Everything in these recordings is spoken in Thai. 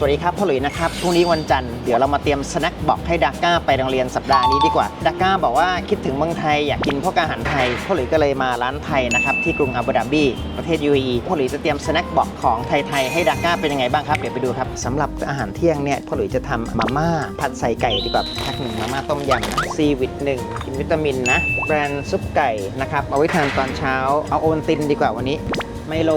สวัสดีครับพ่อหลุยนะครับพรุ่งนี้วันจันทร์เดี๋ยวเรามาเตรียมสแน็คบอกให้ดักก้าไปโรงเรียนสัปดาห์นี้ดีกว่าดักก้าบอกว่าคิดถึงเมืองไทยอยากกินพวกอาหารไทยพ่อหลุยก็เลยมาร้านไทยนะครับที่กรุงอาบูดาบีประเทศ UAE พ่อหลุยจะเตรียมสแน็คบอกของไทยๆให้ดักก้าเป็นยังไงบ้างครับเดี๋ยวไปดูครับสำหรับอาหารเที่ยงเนี่ยพ่อหลุยจะทำมาม่าผัดใส่ไก่ดีกว่าแพ็คหนึ่งมาม่าต้มยำนะซีวิตหนึ่งกินวิตามินนะแบรนด์ซุปไก่นะครับเอาไว้ทานตอนเช้าเอาโอนตินดีกว่าวันนี้ ไมโล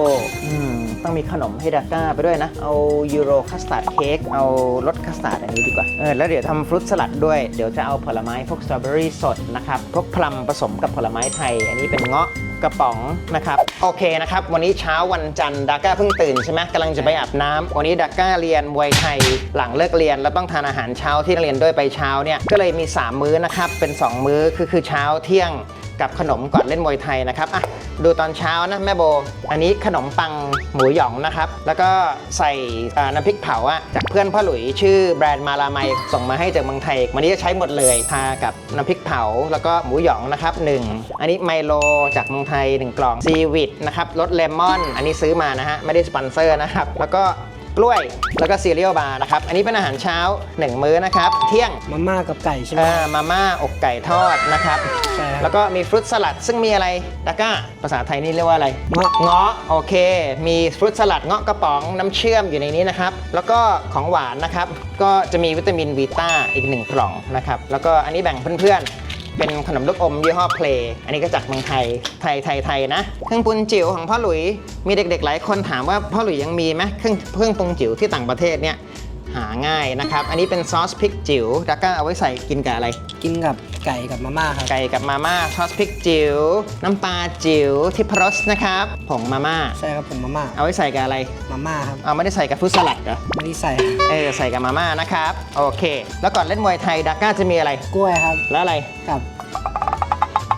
อืมต้องมีขนมให้ดาก้าไปด้วยนะ เอายูโรคัสตาร์ดเค้กเอารสคัสตาร์ดอันนี้ดีกว่าเออแล้วเดี๋ยวทำฟรุตสลัดด้วยเดี๋ยวจะเอาผลไม้พวกสตรอเบอรี่สดนะครับพวกพลัมผสมกับผลไม้ไทย อันนี้เป็นเงาะกระป๋องนะครับ โอเคนะครับ วันนี้เช้าวันจันทร์ดาก้าเพิ่งตื่นใช่ไหมกำลังจะไปอาบน้ำวันนี้ดาก้าเรียนมวยไทยหลังเลิกเรียนแล้วต้องทานอาหารเช้าที่นักเรียนด้วยไปเช้าเนี่ยก็เลยมี 3 มื้อนะครับเป็น 2 มื้อคือคือเช้าเที่ยง กับขนมก่อนเล่นมวยไทยนะครับอะดูตอนเช้านะแม่โบ อันนี้ขนมปังหมูหยองนะครับ แล้วก็ใส่อ่าน้ำพริกเผาอะจากเพื่อนพ่อหลุยชื่อแบรนด์มาลาไมส่งมาให้จากเมืองไทย วันนี้จะใช้หมดเลยทากับน้ำพริกเผา แล้วก็หมูหยองนะครับหนึ่งอันนี้ไมโลจากเมืองไทยหนึ่งกล่องซีวิตนะครับรสเลมอน อันนี้ซื้อมานะฮะไม่ได้สปอนเซอร์นะครับแล้วก็กล้วย แล้วก็ซีเรียลบาร์นะครับ อันนี้เป็นอาหารเช้าหนึ่งมื้อนะครับ เที่ยง มาม่ากับไก่ใช่ไหมอ่ามาม่าอกไก่ทอดนะครับ ใช่ครับแล้วก็มีฟรุตสลัดซึ่งมีอะไรดาก้าภาษาไทยนี่เรียกว่าอะไรเงาะเงาะโอเค มีฟรุตสลัดเงาะกระป๋องน้ำเชื่อมอยู่ในนี้นะครับ แล้วก็ของหวานนะครับ ก็จะมีวิตามินวีต้าอีกหนึ่งกล่องนะครับ แล้วก็อันนี้แบ่งเพื่อนๆเป็นขนมลูกอมยี่ห้อเพลย์อันนี้ก็จากเมืองไทย ไทย ไทย ไทยนะ เครื่องปรุงจิ๋วของพ่อหลุย มีเด็กๆ หลายคนถามว่าพ่อหลุยยังมีไหมเครื่องเครื่องปรุงจิ๋วที่ต่างประเทศเนี่ยหาง่ายนะครับ อันนี้เป็นซอสพริกจิ๋วดาก้าเอาไว้ใส่กินกับอะไร กินกับ ไก่กับมาม่าครับ ไก่กับมาม่าซอสพริกจิ๋วน้ำปลาจิ๋วทิพรสนะครับผงมาม่าใช่ครับผมมาม่า เอาไว้ใส่กับอะไรมาม่าครับ เอาไม่ได้ใส่กับฟรุตสลัดเหรอไม่ได้ใส่เออใส่กับมาม่านะครับโอเค แล้วก่อนเล่นมวยไทยดาก้าจะมีอะไร กล้วยครับแล้วอะไร กับ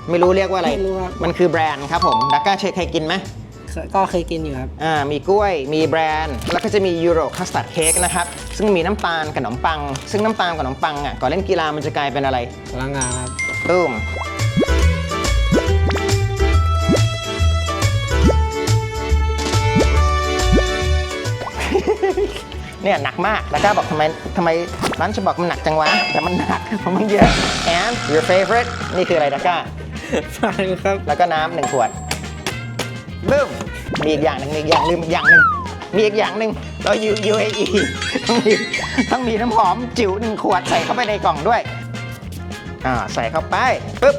ไม่รู้เรียกว่าอะไร ไม่รู้ครับ มันคือแบรนด์ครับผมดาก้าเคยเคยกินไหม ก็เคยกินอยู่ครับ อ่ามีกล้วยมีแบรนด์ แล้วก็จะมียูโรคัสตาร์ดเค้กนะครับ ซึ่งมีน้ำตาลกับขนมปัง ซึ่งน้ำตาลกับขนมปังอะก่อนเล่นกีฬามันจะกลายเป็นอะไรพลังงานครับตุ้มเนี่ยหนักมาก แล้วก็บอกทำไมทำไมร้านจะบอกมันหนักจังวะ แต่มันหนักเพราะมันเยอะ and your favorite นี่คืออะไรดาก้า ฟังครับ แล้วก็น้ำหนึ่งขวด บึ้มมีอีกอย่างหนึ่งมีอีกอย่างลืมอีกอย่างหนึ่งมีอีกอย่างหนึ่งเราอยู่ UAE ต้องมีต้องมีน้ำหอมจิ๋วหนึ่งขวดใส่เข้าไปในกล่องด้วย อ่าใส่เข้าไปปึ๊บ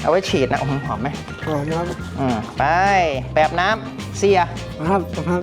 เอาไว้ฉีดนะโอ้โหหอมไหมหอมครับอืมไปแบบน้ำเสีย ครับครับ